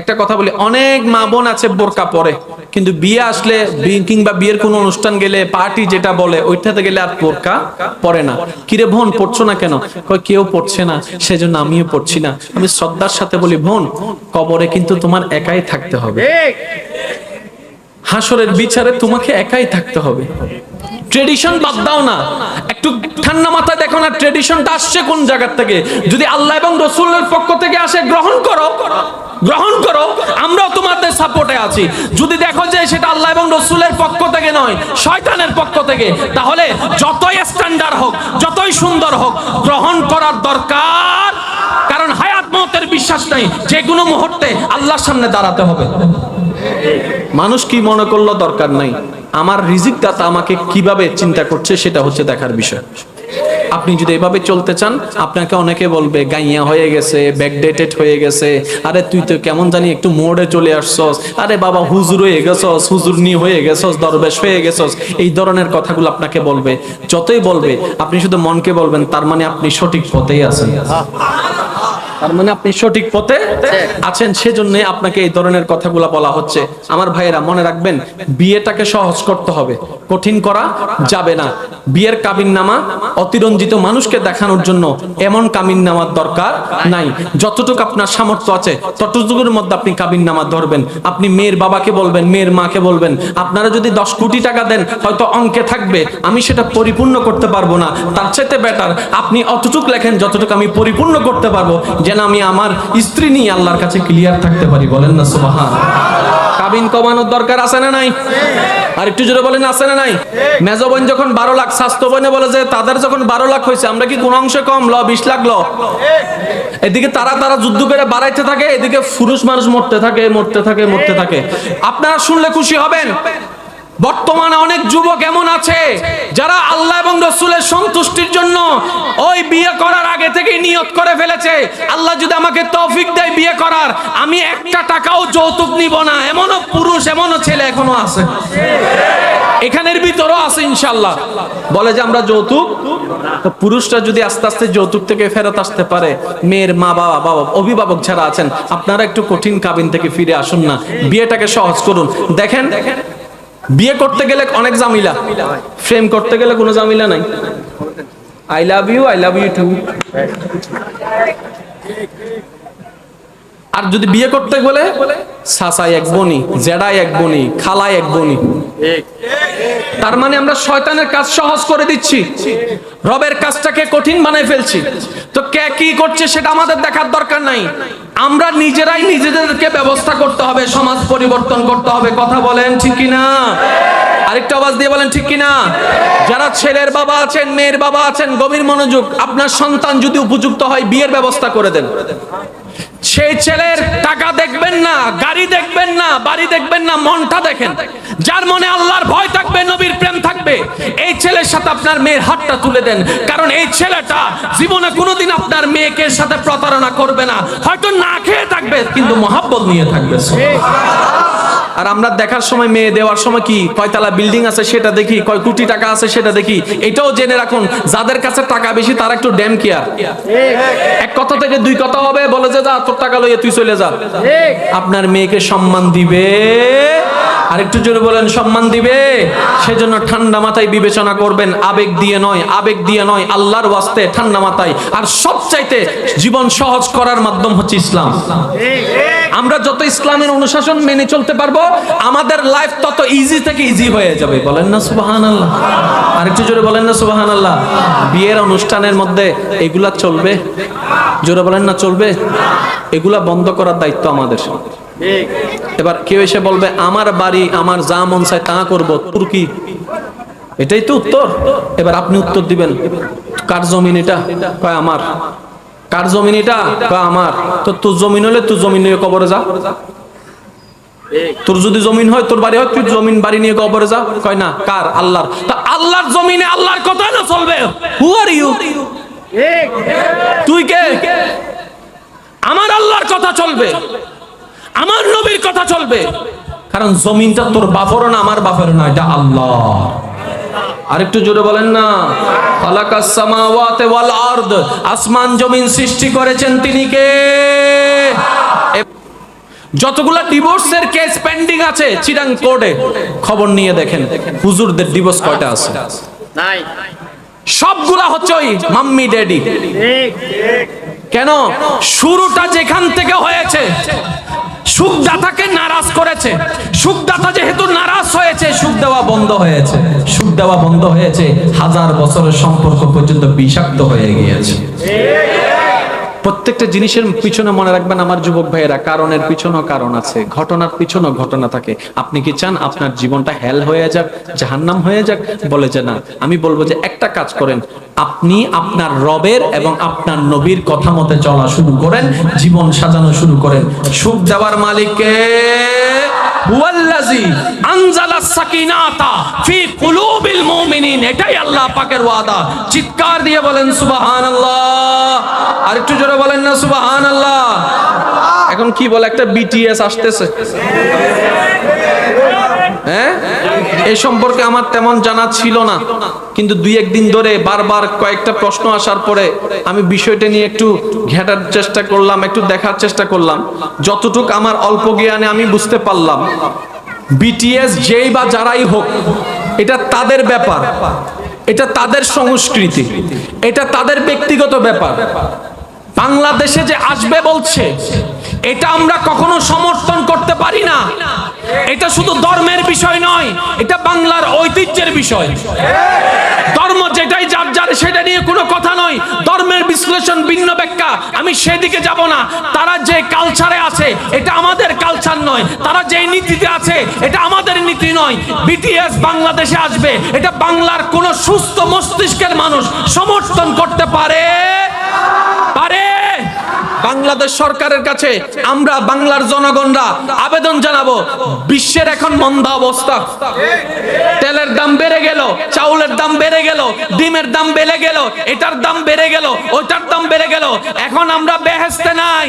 একটা কথা বলি, অনেক মা বোন আছে বোরকা পরে, কিন্তু বিয়ে আসলে কিংবা বিয়ের কোনো অনুষ্ঠান গেলে, পার্টি যেটা বলে, ওইটাতে গেলে আর বোরকা পরে না। কিরে বোন, পড়ছো না কেন? কেউ পড়ছে না, সেজন্য আমিও পড়ছি না। আমি শ্রদ্ধার সাথে বলি, বোন, কবরে কিন্তু তোমার একাই থাকতে হবে। হাসরের বিচারে তোমাকে একাই থাকতে হবে। ট্রেডিশন বাদ দাও না। একটু ঠান্ডা মাথায় দেখো না ট্রেডিশনটা আসছে কোন জায়গা থেকে? যদি আল্লাহ এবং রসুলের পক্ষ থেকে আসে, গ্রহণ করো। গ্রহণ করো, আমরাও তোমাদের সাপোর্টে আছি। যদি দেখো যে সেটা আল্লাহ এবং রসুলের পক্ষ থেকে নয়, শয়তানের পক্ষ থেকে, তাহলে যতই স্ট্যান্ডার্ড হোক, যতই সুন্দর হোক, গ্রহণ করার দরকার। কারণ হায়াত মতের বিশ্বাস নাই, যে কোনো মুহূর্তে আল্লাহর সামনে দাঁড়াতে হবে। মানুষ কি মনে করল দরকার নাই? আমার রিজিক দাতা আমাকে কীভাবে চিন্তা করছে, সেটা হচ্ছে দেখার বিষয়। আপনি যদি এভাবে চলতে চান, আপনাকে অনেকে বলবে, গাইয়া হয়ে গেছে ব্যাকডেটেড হয়ে গেছে। আরে তুই তো কেমন জানি একটু মোড়ে চলে আসছস। আরে বাবা, হুজুর হয়ে গেছস, হুজুর নি হয়ে গেছস, দরবেশ হয়ে গেছস। এই ধরনের কথাগুলো আপনাকে বলবে। যতই বলবে, আপনি শুধু মনকে বলবেন, তার মানে আপনি সঠিক পথেই আছেন। তার মানে আপনি সঠিক পথে আছেন সেজন্য আপনাকে এই ধরনের কথাগুলো বলা হচ্ছে। আমার ভাইয়েরা মনে রাখবেন বিয়েটাকে সহজ করতে হবে। কঠিন করা যাবে না। বিয়ের কাবিন নামা অতিরঞ্জিত মানুষকে দেখানোর জন্য এমন কাবিন নামার দরকার নাই। যতটুকু আপনার সামর্থ্য আছে ততটুকুর মধ্যে আপনি কাবিন নামা ধরবেন। আপনি মেয়ের বাবাকে বলবেন মেয়ের মাকে বলবেন আপনারা যদি দশ কোটি টাকা দেন হয়তো অঙ্কে থাকবে। আমি সেটা পরিপূর্ণ করতে পারব না। তার চাইতে বেটার আপনি অতটুক লেখেন যতটুকু আমি পরিপূর্ণ করতে পারব যেন আমি আমার স্ত্রী নিয়ে আল্লাহর কাছে ক্লিয়ার থাকতে পারি। বলেন না, সুবাহান। কাবিন কমানোর দরকার আছে না নাই? আর একটু জোরে বলেন, আছে না নাই? মেজো বোন যখন বারো লাখ স্বাস্থ্য বোনে বলে যে, তাদের যখন বারো লাখ হয়েছে, আমরা কি কোন অংশে কম? ল, বিশ লাখ, ল। এদিকে তারা তারা যুদ্ধ করে বাড়াইতে থাকে, এদিকে পুরুষ মানুষ মরতে থাকে মরতে থাকে মরতে থাকে। আপনারা শুনলে খুশি হবেন? বর্তমানে অনেক যুবক এমন আছে যারা আল্লাহ এবং রসুলের সন্তুষ্টির জন্য ওই বিয়ে করার আগে থেকে নিয়ত করে ফেলেছে। আল্লাহ যদি আমাকে তৌফিক দেয় বিয়ে করার, আমি একটা টাকাও যৌতুক নিব না। এমনও পুরুষ, এমনও ছেলে এখনও আছে। এখানের ভিতরও আছে ইনশাল্লাহ বলে যে আমরা যৌতুক? তো পুরুষরা যদি আস্তে আস্তে যৌতুক থেকে ফেরত আসতে পারে, মেয়ের মা বাবা বাবা অভিভাবক যারা আছেন, আপনারা একটু কঠিন কাবিন থেকে ফিরে আসুন না। বিয়েটাকে সহজ করুন। দেখেন বিয়ে করতে গেলে অনেক জামিলা ফ্রেম করতে গেলে কোনো জামিলা নাই। I love you I love you too আর যদি বিয়ে করতে গেলে সাসাই এক বনি, জেডাই এক বনি, খালাই এক বনি। তার মানে আমরা শয়তানের কাজ সহজ করে দিচ্ছি। রবের কাজটাকে কঠিন বানাই ফেলছি। তো কে কি করছে সেটা আমাদের দেখার দরকার নাই। আমরা নিজেরাই নিজেদেরকে ব্যবস্থা করতে হবে, সমাজ পরিবর্তন করতে হবে। কথা বলেন ঠিক কিনা? আরেকটা আওয়াজ দিয়ে বলেন, ঠিক কিনা? যারা ছেলের বাবা আছেন, মেয়ের বাবা আছেন, গভীর মনোযোগ, আপনার সন্তান যদি উপযুক্ত হয়, বিয়ের ব্যবস্থা করে দেন। সেই ছেলের টাকা দেখবেন না, গাড়ি দেখবেন না, বাড়ি দেখবেন না, মনটা দেখেন। যার মনে আল্লাহর ভয় থাকবে, নবীর প্রেম থাকবে, এই ছেলের সাথে আপনার মেয়ের হাতটা তুলে দেন। কারণ এই ছেলেটা জীবনে কোনোদিন আপনার মেয়েকে সাথে প্রতারণা করবে না। হয়তো না খেয়ে থাকবে, কিন্তু মহাব্বত নিয়ে থাকবে। আর আমরা দেখার সময়, মেয়ে দেওয়ার সময় কি কয়তলা বিল্ডিং আছে সেটা দেখি, কয় কোটি টাকা আছে সেটা দেখি। এটাও জেনে রাখুন, যাদের কাছে টাকা বেশি, তারা একটু ড্যাম কেয়ার এক কথা থেকে দুই কথা হবে, বলে যে যা, তোর টাকা লইয়ে তুই চলে যা। আপনার মেয়েকে সম্মান দিবে। আর একটু জোরে বলেন, সম্মান দিবে। সেজন্য ঠান্ডা মাথায় বিবেচনা করবেন, আবেগ দিয়ে নয়, আবেগ দিয়ে নয়, আল্লাহর ওয়াস্তে ঠান্ডা মাথায়। আর সবচাইতে জীবন সহজ করার মাধ্যম হচ্ছে ইসলাম। আমরা যত ইসলামের অনুশাসন মেনে চলতে পারব আমাদের লাইফ তত ইজি থেকে ইজি হয়ে যাবে। বলেন না সুবাহান আল্লাহ আর একটু জোরে বলেন না সুবাহান আল্লাহ বিয়ের অনুষ্ঠানের মধ্যে এগুলা চলবে? জোরে বলেন না চলবে? এগুলা বন্ধ করার দায়িত্ব আমাদের। এবার কেউ এসে বলবে, আমার বাড়ি, আমার যা মন চায় তা করব। তোর কি? এটাই তো উত্তর। এবার আপনি উত্তর দিবেন। কার জমিন এটা? কয় আমার। কার জমিন এটা? কয় আমার। তো তোর জমিন হলে তোর জমিন নিয়ে কবরে যা। তোর যদি জমিন হয়, তোর বাড়ি হয়, তুই জমিন, বাড়ি নিয়ে কবরে যা। কয় না, কার? আল্লাহর। তা আল্লাহর জমিনে, আল্লাহর কথা না চলবে। হু আর ইউ তুই কে? আমার আল্লাহর কথা চলবে। আমার নবীর কথা চলবে। কারণ জমিনটা তোর বাপরও না, আমার বাপের না, এটা আল্লাহ। আরেকটু জোরে বলেন না। খালাকাস সামাওয়াতি ওয়াল আরদ। আসমান জমিন সৃষ্টি করেছেন তিনি কে? যতগুলা ডিভোর্সের কেস পেন্ডিং আছে চিরাং কোর্টে খবর নিয়ে দেখেন হুজুরদের ডিভোর্স কয়টা আছে? নাই। সবগুলা হচ্ছে ওই মাম্মি ড্যাডি ঠিক। কেন? শুরুটা যেখান থেকে হয়েছে সুখদাতাকে নারাজ করেছে। সুখদাতা যেহেতু নারাজ হয়েছে সুখ দেওয়া বন্ধ হয়েছে। সুখ দেওয়া বন্ধ হয়েছে হাজার বছরের সম্পর্ক পর্যন্ত বিষাক্ত হয়ে গিয়েছে। প্রত্যেকটা জিনিসের পিছনে মনে রাখবেন আমার যুবক ভাইয়েরা, কারণের পিছনেও কারণ আছে, ঘটনার পিছনেও ঘটনা থাকে। আপনি কি চান আপনার জীবনটা হেল হয়ে যাক, জাহান্নাম হয়ে যাক? বলে যে না। আমি বলব যে একটা কাজ করেন, আপনি আপনার রবের এবং আপনার নবীর কথা মতে চলা শুরু করেন, জীবন সাজানো শুরু করেন। সুখ দেওয়ার মালিককে আল্লাহ হ্যাঁ? এই সম্পর্কে আমার তেমন জানা ছিল না। কিন্তু দুই একদিন ধরে বারবার কয়েকটা প্রশ্ন আসার পরে আমি বিষয়টা নিয়ে একটু ঘেটার চেষ্টা করলাম, একটু দেখার চেষ্টা করলাম। যতটুক আমার অল্প জ্ঞানে আমি বুঝতে পারলাম। বিটিএস যেই বা যারাই হোক, এটা তাদের ব্যাপার। এটা তাদের সংস্কৃতি। এটা তাদের ব্যক্তিগত ব্যাপার। বাংলাদেশে যে আসবে বলছে, এটা আমরা কখনো সমর্থন করতে পারি না। এটা শুধু ধর্মের বিষয় নয়, এটা বাংলার ঐতিহ্যের বিষয়। ধর্ম যেটাই যার যার, সেটা নিয়ে কোনো কথা নয়। ধর্মের বিশ্লেষণ ভিন্ন ব্যাখ্যা, আমি সেদিকে যাব না। তারা যে কালচারে আছে, এটা আমাদের কালচার নয়। তারা যে নীতিতে আছে, এটা আমাদের নীতি নয়। বিটিএস বাংলাদেশে আসবে, এটা বাংলার কোন সুস্থ মস্তিষ্কের মানুষ সমর্থন করতে পারে? পারে? বাংলাদেশ সরকারের কাছে আমরা বাংলার জনগণরা আবেদন জানাব, বিশ্বের এখন মন্দা অবস্থা। তেলের দাম বেড়ে গেল, চাউলের দাম বেড়ে গেল, ডিমের দাম বেড়ে গেল, এটার দাম বেড়ে গেল, ওইটার দাম বেড়ে গেল। এখন আমরা বেহেস্তে নাই।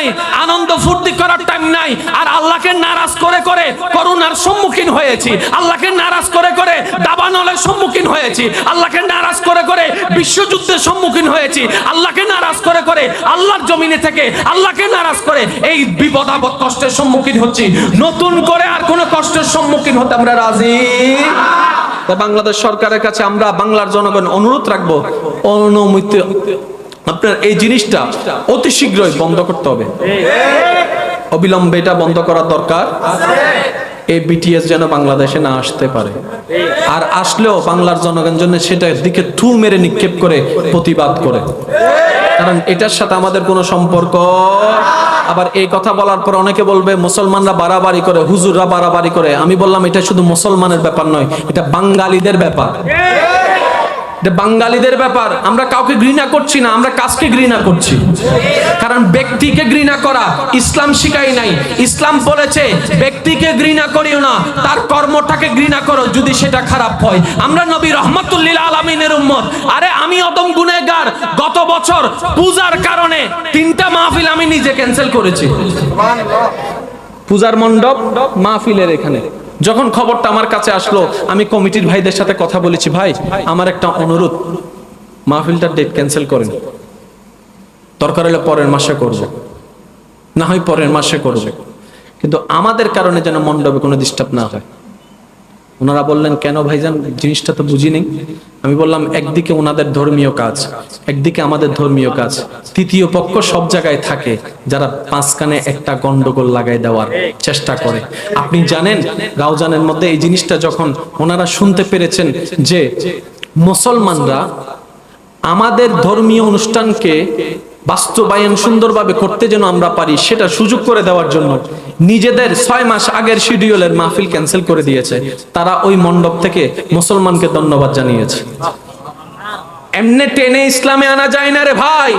নাই, আনন্দ ফুর্তি করার টাইম নাই, আর আল্লাহকে নারাজ করে করে করুণার সম্মুখীন হয়েছি। আল্লাহকে নারাজ করে করে দাবানলের সম্মুখীন হয়েছি। আল্লাহকে নারাজ করে করে বিশ্বযুদ্ধের সম্মুখীন হয়েছি। আল্লাহকে নারাজ করে করে আল্লাহর জমিনে থেকে আল্লাহকে নারাজ করে এই বিপদ আপদ কষ্টের সম্মুখীন হচ্ছি। নতুন করে আর কোনো কষ্টের সম্মুখীন হতে আমরা রাজি? বাংলাদেশ সরকারের কাছে আমরা বাংলার জনগণ অনুরোধ রাখব। অনুমতি আপনার এই জিনিসটা অতি শীঘ্রই বন্ধ করতে হবে। অবিলম্বে এটা বন্ধ করা দরকার। এই বিটিএস যেন বাংলাদেশে না আসতে পারে। আর আসলেও বাংলার জনগণ জন্য সেটার দিকে থু মেরে নিক্ষেপ করে প্রতিবাদ করে। কারণ এটার সাথে আমাদের কোনো সম্পর্ক। আবার এই কথা বলার পর অনেকে বলবে, মুসলমানরা বাড়াবাড়ি করে, হুজুররা বাড়াবাড়ি করে। আমি বললাম, এটা শুধু মুসলমানের ব্যাপার নয়, এটা বাঙালিদের ব্যাপার। বাঙালিদের ব্যাপার আমরা কাউকে ঘৃণা করছি না আমরা কাজকে ঘৃণা করছি। কারণ ব্যক্তিকে ঘৃণা করা ইসলাম শিখাই নাই। ইসলাম বলেছে ব্যক্তিকে ঘৃণা করিও না তার কর্মটাকে ঘৃণা করো যদি সেটা খারাপ হয়। আমরা নবী রহমতুল্লিল আলমিনের উম্মত। আরে আমি অদম গুনেগার গত বছর পূজার কারণে তিনটা মাহফিল আমি নিজে ক্যান্সেল করেছি। পূজার মণ্ডপ মাহফিলের এখানে। যখন খবরটা আমার কাছে আসলো, আমি কমিটির ভাইদের সাথে কথা বলেছি, ভাই, আমার একটা অনুরোধ। মাহফিলটার ডেট ক্যান্সেল করেন। দরকার হলে পরের মাসে করব। না হয় পরের মাসে করবে। কিন্তু আমাদের কারণে যেন মণ্ডপে কোনো ডিস্টার্ব না হয়। ওনারা বললেন, কেন ভাইজান? জিনিসটা তো বুঝি নেই। আমি বললাম, একদিকে ওনাদের ধর্মীয় কাজ, একদিকে আমাদের ধর্মীয় কাজ। তৃতীয় পক্ষ সব জায়গায় থাকে, যারা পাঁচখানে একটা গন্ডগোল লাগাই দেওয়ার চেষ্টা করে। আপনি জানেন রাউজানের মধ্যে এই জিনিসটা যখন ওনারা শুনতে পেরেছেন যে মুসলমানরা আমাদের ধর্মীয় অনুষ্ঠানকে বাস্তবায়ন সুন্দরভাবে করতে যেন আমরা পারি, সেটা সুযোগ করে দেওয়ার জন্য। নিজেদের ছয় মাস আগের শিডিউলের মাহফিল ক্যান্সেল করে দিয়েছে। তারা ওই মণ্ডপ থেকে মুসলমানকে ধন্যবাদ জানিয়েছে। এমনি টেনে ইসলামে আনা যায় না রে ভাই।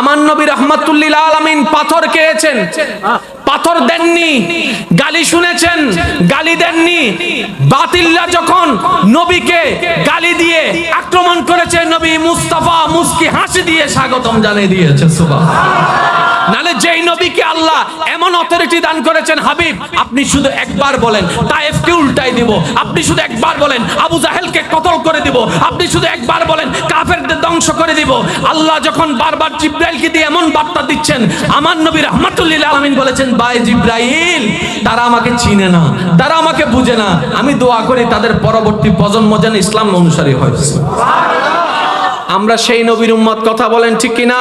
আমার নবী রহমাতুল্লিল আলামিন পাথর খেয়েছেন পাথর দেননি, গালি শুনেছেন, গালি দেননি। বাতিল্লা যখন নবীকে গালি দিয়ে আক্রমণ করেছে নবী মুস্তাফা মুস্কি হাসি দিয়ে স্বাগতম জানিয়ে দিয়েছে সুবহান নালে যেই নবীকে আল্লাহ এমন অথরিটি দান করেছেন, হাবিব, আপনি শুধু একবার বলেন, তায়েফকে উল্টাই দিব। আপনি শুধু একবার বলেন, আবু জাহেলকে কতল করে দিব। আপনি শুধু একবার বলেন, কাফেরদের ধ্বংস করে দিব। আল্লাহ যখন বারবার জিব্রাইলকে দিয়ে এমন বার্তা দিচ্ছেন, আমার নবী রহমাতুল্লিল আলমিন বলেছেন, বাই জিব্রাইল, তারা আমাকে চিনে না, তারা আমাকে বুঝে না। আমি দোয়া করি তাদের পরবর্তী প্রজন্ম যেন ইসলাম অনুসারী হয়েছে আমরা সেই নবীর উম্মত কথা বলেন ঠিক কিনা?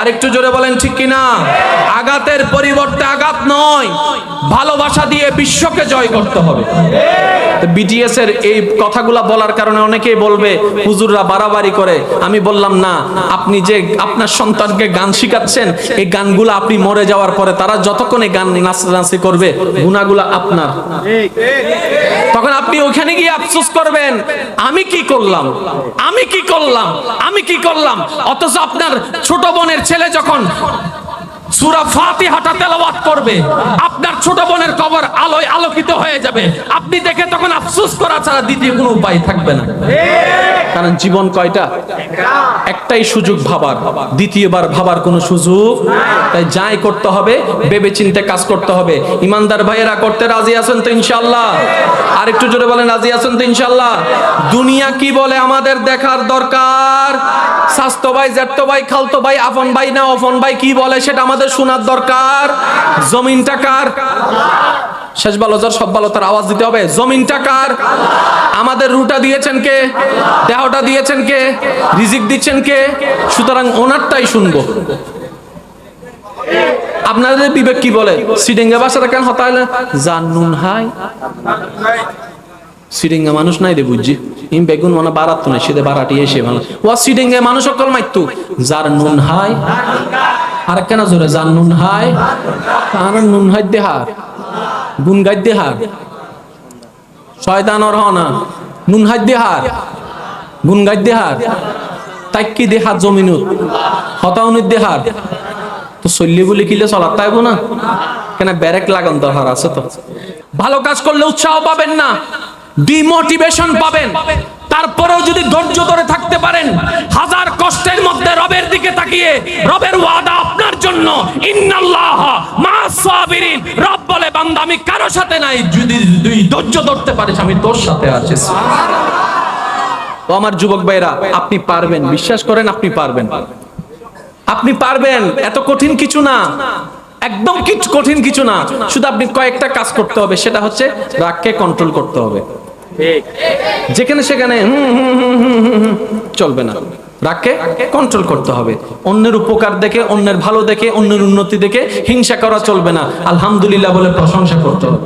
আরেকটু জোরে বলেন, ঠিক কিনা? আঘাতের পরিবর্তে আঘাত নয়, ভালোবাসা দিয়ে বিশ্বকে জয় করতে হবে। বিটিএস এর এই কথাগুলা বলার কারণে অনেকেই বলবে, হুজুররা বাড়াবাড়ি করে। আমি বললাম, না, আপনি যে আপনার সন্তানকে গান শিখাচ্ছেন, এই গানগুলো আপনি মরে যাওয়ার পরে তারা যতক্ষণ এই গান নাচানাচি করবে গুণাগুলা আপনার। তখন আপনি ওখানে গিয়ে আফসোস করবেন, আমি কি করলাম? আমি কি করলাম? আমি কি করলাম? অথচ আপনার ছোট বোনের ছেলে যখন সুরা ফাতিহাটা তেলাওয়াত করবে, আপনার ছোট বোনের কবর আলোয় আলোকিত হয়ে যাবে। আপনি দেখে তখন আফসোস করা ছাড়া দ্বিতীয় কোনো উপায় থাকবে না। কারণ জীবন কয়টা? একটাই সুযোগ ভাবার। দ্বিতীয়বার ভাবার কোনো সুযোগ তাই যাই করতে হবে ভেবে চিন্তে কাজ করতে হবে। ইমানদার ভাইয়েরা করতে রাজি আছেন তো ইনশাল্লাহ আর একটু জোরে বলেন, রাজি আছেন তো ইনশাল্লাহ দুনিয়া কি বলে আমাদের দেখার দরকার? স্বাস্থ্য ভাই জ্যাঠতো ভাই, খালতো ভাই, আপন ভাই না অপন ভাই কি বলে সেটা আমাদের শোনার দরকার? জমিনটা কার? শেষ ভালো যার সব ভালো তার আওয়াজ দিতে হবে। জমিনটা কার আমাদের রুটা দিয়েছেন কে? দেহটা দিয়েছেন কে? রিজিক দিচ্ছেন কে? সুতরাং ওনারটাই শুনব। আপনাদের বিবেক কি বলে? সিডেঙ্গা বাসাটা কেন হতা হলে জানুন হাই। সিডিঙ্গা মানুষ নাই রে বুঝছি। ইম বেগুন মানে বারাত নাই সেদে বারাটি এসে মানে ও সিডিঙ্গা মানুষ সকল মাইতু যার নুন হাই। আর কেন জোরে যার নুন হাই। আর নুন হাই দেহার। গুন গাই দেহার। শয়তান অরহনা নুন হাই দেহার। গুন গাই দেহার। তাইকি দেহার জমিনুত হতাউনিত দেহার। তো চল্লি বলে কিলে চলার তাইব না? কেন ব্যারেক লাগান দরকার আছে তো। ভালো কাজ করলে উৎসাহ পাবেন না, ডিমোটিভেশন পাবেন। তারপরেও যদি ধৈর্য ধরে থাকতে পারেন, হাজার কষ্টের মধ্যে রবের দিকে তাকিয়ে, রবের ওয়াদা আপনার জন্য। ইন্নাল্লাহ মা সাবিরিন। রব বলে, বান্দা, আমি কারও সাথে নাই। যদি তুই ধৈর্য ধরতে পারিস, আমি তোর সাথে আছি। আমার যুবক ভাইরা আপনি পারবেন। বিশ্বাস করেন, আপনি পারবেন। আপনি পারবেন। এত কঠিন কিছু না। একদম কিছু কঠিন কিছু না। শুধু আপনি কয়েকটা কাজ করতে হবে। সেটা হচ্ছে রাগকে কন্ট্রোল করতে হবে। যেখানে সেখানে হুম চলবে না। রাগকে কন্ট্রোল করতে হবে। অন্যের উপকার দেখে, অন্যের ভালো দেখে, অন্যের উন্নতি দেখে হিংসা করা চলবে না। আলহামদুলিল্লাহ বলে প্রশংসা করতে হবে।